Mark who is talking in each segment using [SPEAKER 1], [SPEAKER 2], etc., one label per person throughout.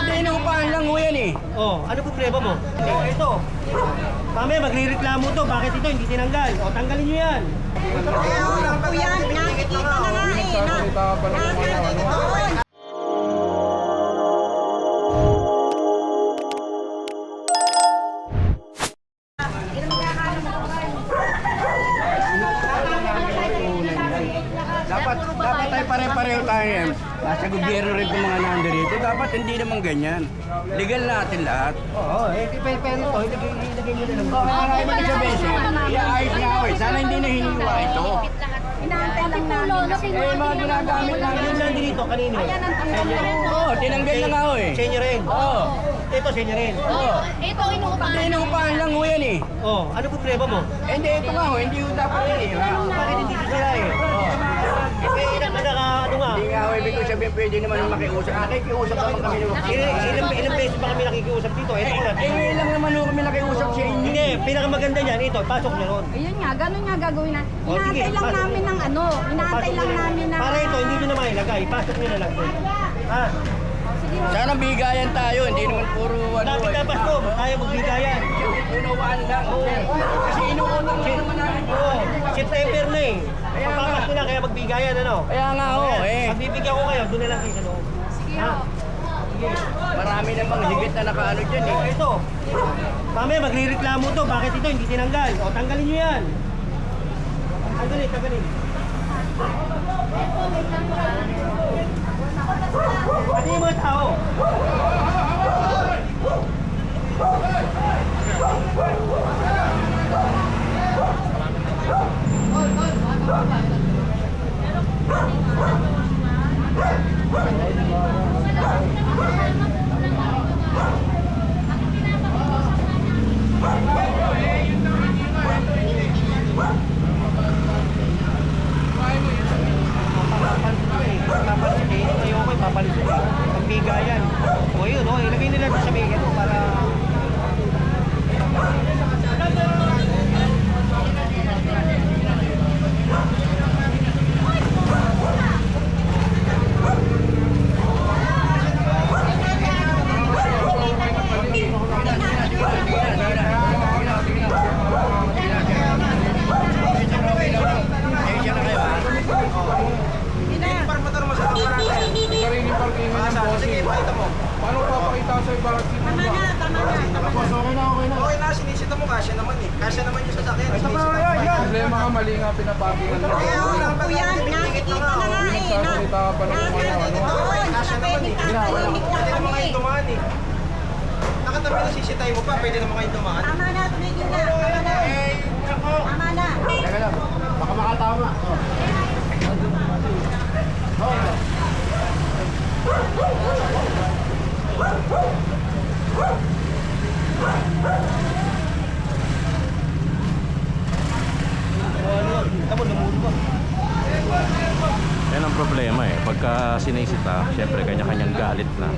[SPEAKER 1] Hindi, inuupahan lang ho yan eh.
[SPEAKER 2] Oh, ano problema mo? Hindi, ito. Mamaya magre-reklamo to, bakit ito hindi tinanggal? O, tanggalin nyo yan.
[SPEAKER 3] Kuya, nakikita na nga eh. Na, nakikita doon.
[SPEAKER 1] Dapat, dapat tayo pare-pareho tayo yan. Nasa gobyerno rin itong mga nandito. Dapat hindi naman ganyan. Legal natin lahat.
[SPEAKER 2] Oo, eh, pero pero ito, ilagay, nyo na lang.
[SPEAKER 1] Oo, oh, ay mag sabihin siya. Iaayos nga ako eh. Sana hindi nahiniwa ito.
[SPEAKER 3] Inaantay lang namin.
[SPEAKER 1] Eh, mga ginagamit
[SPEAKER 2] Yung
[SPEAKER 1] namin.
[SPEAKER 2] nandito, kanino?
[SPEAKER 1] Oo, oh, tinanggal na nga ako eh.
[SPEAKER 2] Sa inyo rin.
[SPEAKER 1] Oo.
[SPEAKER 2] Ito, sa inyo rin.
[SPEAKER 1] Oo.
[SPEAKER 3] Ito, inuupahan.
[SPEAKER 1] Hindi, inuupahan lang ho yan eh.
[SPEAKER 2] Oh, ano problema mo?
[SPEAKER 1] Eh, Hindi, ito nga ho. Hindi ho dapat hinira.
[SPEAKER 2] Bakit hindi sila eh? Eh, ilang ka naka, ano nga?
[SPEAKER 1] Hindi nga ho. Ibig ko sabihin pwede naman makiusap. Nakikiusap naman kami.
[SPEAKER 2] Ilang, ilang, ilang beses ba kami nakikiusap dito? Ito ko lang.
[SPEAKER 1] Eh, ngayon lang naman ho kami nakiusap sa inyo.
[SPEAKER 2] Hindi, pinakamaganda niyan, ito, pasok nyo ron.
[SPEAKER 3] Ayun nga, ganun nga gagawin na.
[SPEAKER 2] O, sige,
[SPEAKER 3] Inaantay lang
[SPEAKER 2] pasok.
[SPEAKER 3] namin ng ano. Inaantay lang namin na...
[SPEAKER 2] Para ito, hindi nyo na mailagay. Pasok nyo na lang. doon. Ha?
[SPEAKER 1] Sana bigayan tayo. Hindi naman puro ano.
[SPEAKER 2] Lapit na Pasko, tayo magbigayan.
[SPEAKER 1] Unawaan lang. Lang.
[SPEAKER 2] Oo, September na eh. Papapasko na, kaya magbigayan, ano?
[SPEAKER 1] Kaya nga ho eh.
[SPEAKER 2] Pagbibigyan ko kayo, doon na lang kayo sa loob. Ha?
[SPEAKER 1] Marami namang higit na nakaano dyan
[SPEAKER 2] Oh,
[SPEAKER 1] eh.
[SPEAKER 2] ito. Mamaya magre-reklamo to, bakit ito hindi tinanggal? O, tanggalin nyo yan. Tanggalin, tanggalin. Pati yung mga tao. Papansin eh, eh. Pagbigayan. O yun, o, ilagay nila sa bigyan mo para...
[SPEAKER 1] Pasensya na kayo ha.
[SPEAKER 4] Sariling parking ng bossing. Paano papakita sa ibarat sino
[SPEAKER 3] Tama na, tama na.
[SPEAKER 4] Boss, okay na, okay na.
[SPEAKER 5] Okay na, sinisita mo, kasya naman eh. Kasya naman yung sasakyan. Sinisita mo.
[SPEAKER 4] Problema nga, mali nga pinaparkingan mo.
[SPEAKER 3] Kuya, nakikita na nga eh. Na,
[SPEAKER 4] Nagsasalita ka pa ng kung ano-ano.
[SPEAKER 3] doon. Sa pwedeng tatahimik lang
[SPEAKER 5] Pwede naman
[SPEAKER 3] kami.
[SPEAKER 5] eh. Nakatabi na sisitay mo pa, pwede naman kayong dumaan.
[SPEAKER 3] Tama na, tumigil na. Tama na. Tama na.
[SPEAKER 1] Teka lang. Baka makatama.
[SPEAKER 2] O ano, tamo, lumulo ba?
[SPEAKER 6] Yan ang problema eh. Pagka sinisita, syempre kanya-kanyang galit na.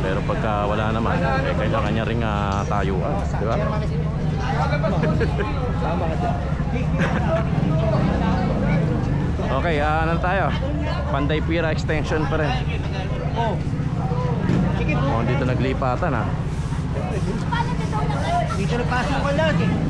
[SPEAKER 6] Pero pagka wala naman, eh, kanya-kanya ring uh, tayuan. Di ba? okay, ah, ano tayo? Panday Pira Extension pa rin. Oh, dito naglipatan ah.
[SPEAKER 2] Dito nagpasok ka lahat eh.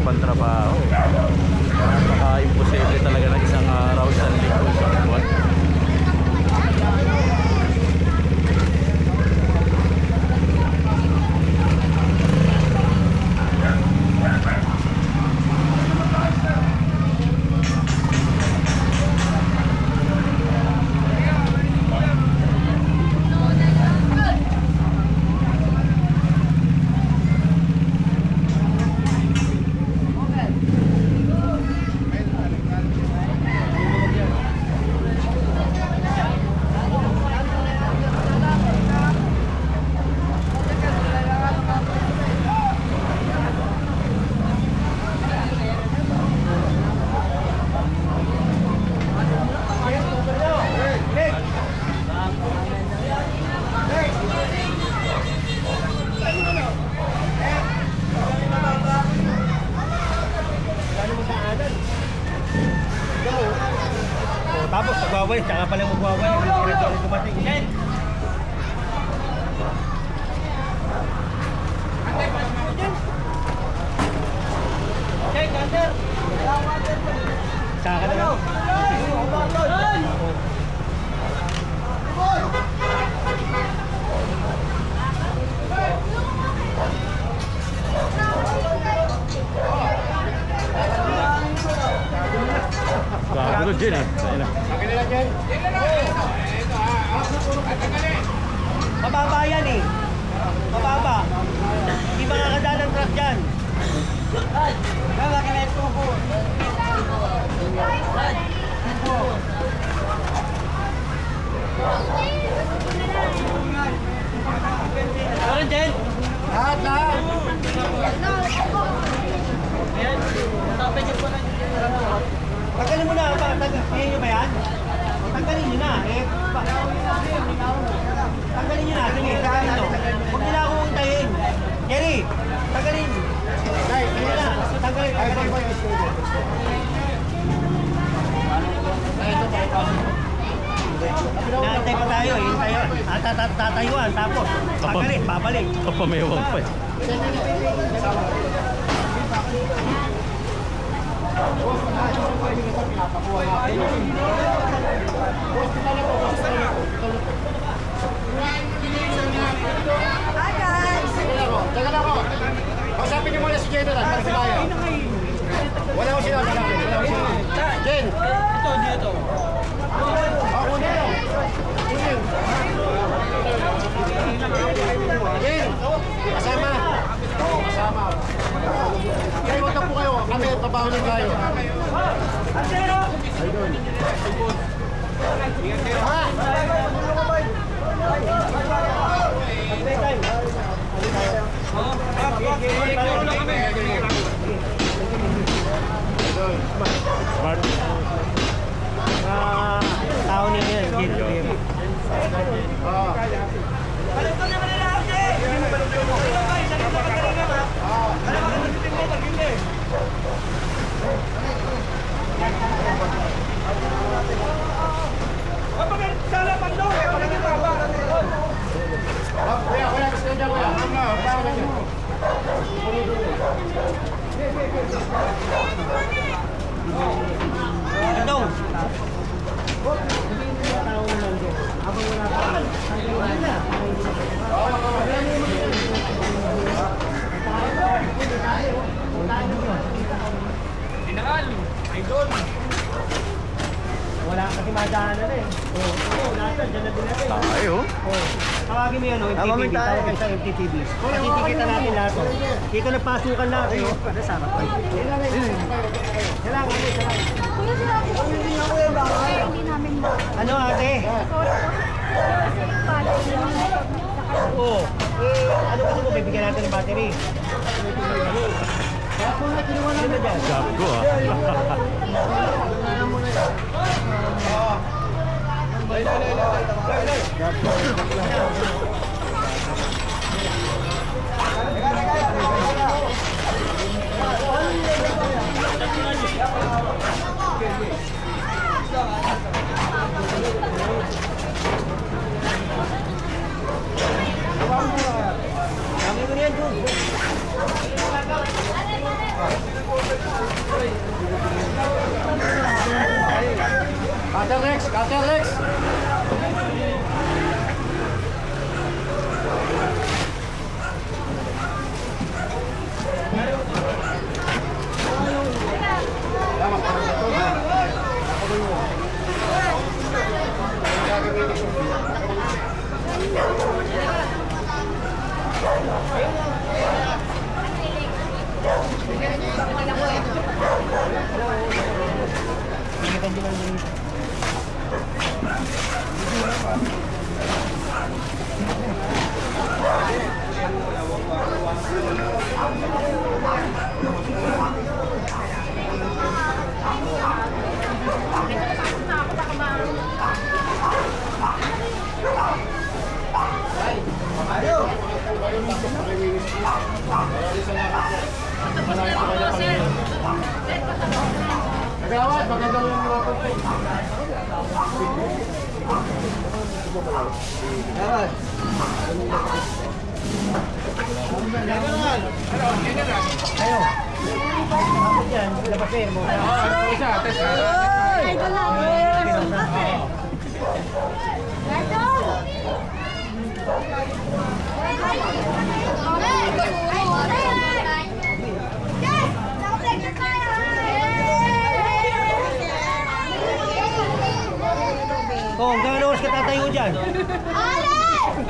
[SPEAKER 6] talaga
[SPEAKER 2] tsaka pala magwaway. Ang diretso dumating. Yan! Saka na lang.
[SPEAKER 6] Kagulo dyan eh. Ayun na.
[SPEAKER 2] Mababa yan eh. Mababa. Hindi makakadaan ng truck dyan. Meron din?
[SPEAKER 5] Lahat, lahat.
[SPEAKER 2] Tanggalin mo na. Pa, tanggal, kaya nyo ba yan? Tanggalin nyo na. Eh, tanggalin nyo na. Sige, tanggalin nyo. Huwag nila akong hintayin. Jerry, tanggalin. Tanggalin na. Tanggalin, tanggalin. Naantay pa tayo, eh. Tayo. At tat- tatayuan, tapos tanggalin, babalik.
[SPEAKER 6] Papamewang pa eh.
[SPEAKER 3] Hi guys!
[SPEAKER 5] Teka lang ako. Kausapin niyo muna si General. Para si Bayo. Wala ko sila. Wala ko sila. Wala ko sila. Jen. Ito, dito. Ako na. Jen. Kasama. Oo, kasama. Kayo, wag na po kayo. Kami, trabaho din tayo. Ayun. Ha?
[SPEAKER 6] Smart.
[SPEAKER 2] Ah, tao nila yan. Jerry.
[SPEAKER 5] Oo. Ah, Kuya, kuya, gusto niyo dyan, kuya. Gusto niyo dyan.
[SPEAKER 2] Gatong. Tao naman din. Habang wala pa. Ayun na. Wala kasi madaanan na eh. Oo, oh, lahat na, dyan na din natin.
[SPEAKER 6] Tayo.
[SPEAKER 2] Oh, tawagin mo yan, oh, MTTV. Tawag kayo sa MTTV. Makikita natin lahat. oh. Dito nagpasukan natin. Oh. Sana pa. Kailangan, kailangan.
[SPEAKER 3] Kuya sinabi ko, hindi namin ba?
[SPEAKER 2] Ano ate? Oo. Eh, ano gusto mo? Bibigyan natin ng battery. Ano ba dyan?
[SPEAKER 6] Gago ah.
[SPEAKER 2] Kami mo na yan, Jun.
[SPEAKER 5] Cutter Rex, Cutter Rex. Nagawad, magandang yung mga pagkain.
[SPEAKER 2] Ayo. Bakit yan? Labasin mo.
[SPEAKER 4] Ano siya? Test ka.
[SPEAKER 3] Ay, wala.
[SPEAKER 2] Oh, hanggang ano oras ka tatayo dyan?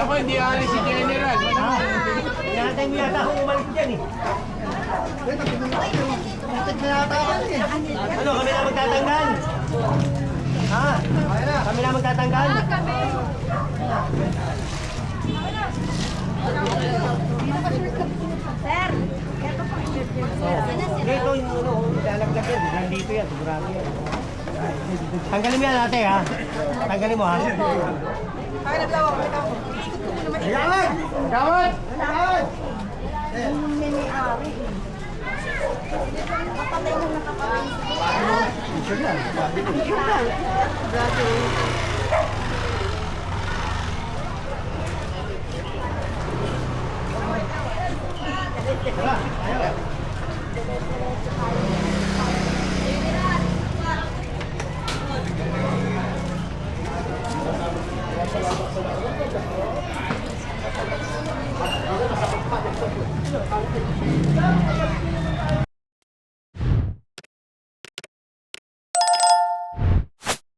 [SPEAKER 4] Ako, hindi alis si General.
[SPEAKER 2] Ha? Hinahantay mo yata akong umalis dyan eh. Ano, kami na magtatanggal? Ha? Kami na magtatanggal?
[SPEAKER 3] Sir, eto po.
[SPEAKER 2] Dito yung ano, lalaglag yan. Nandito yan, sigurado yan. Tanggalin mo yan natin ha. Tanggalin mo ha.
[SPEAKER 5] Kaya naglawak,
[SPEAKER 3] bitaw mo. Ikot ko muna matigil. Gamot! Gamot! Gamot! May-may-ari. Kapatay mo na kapatay.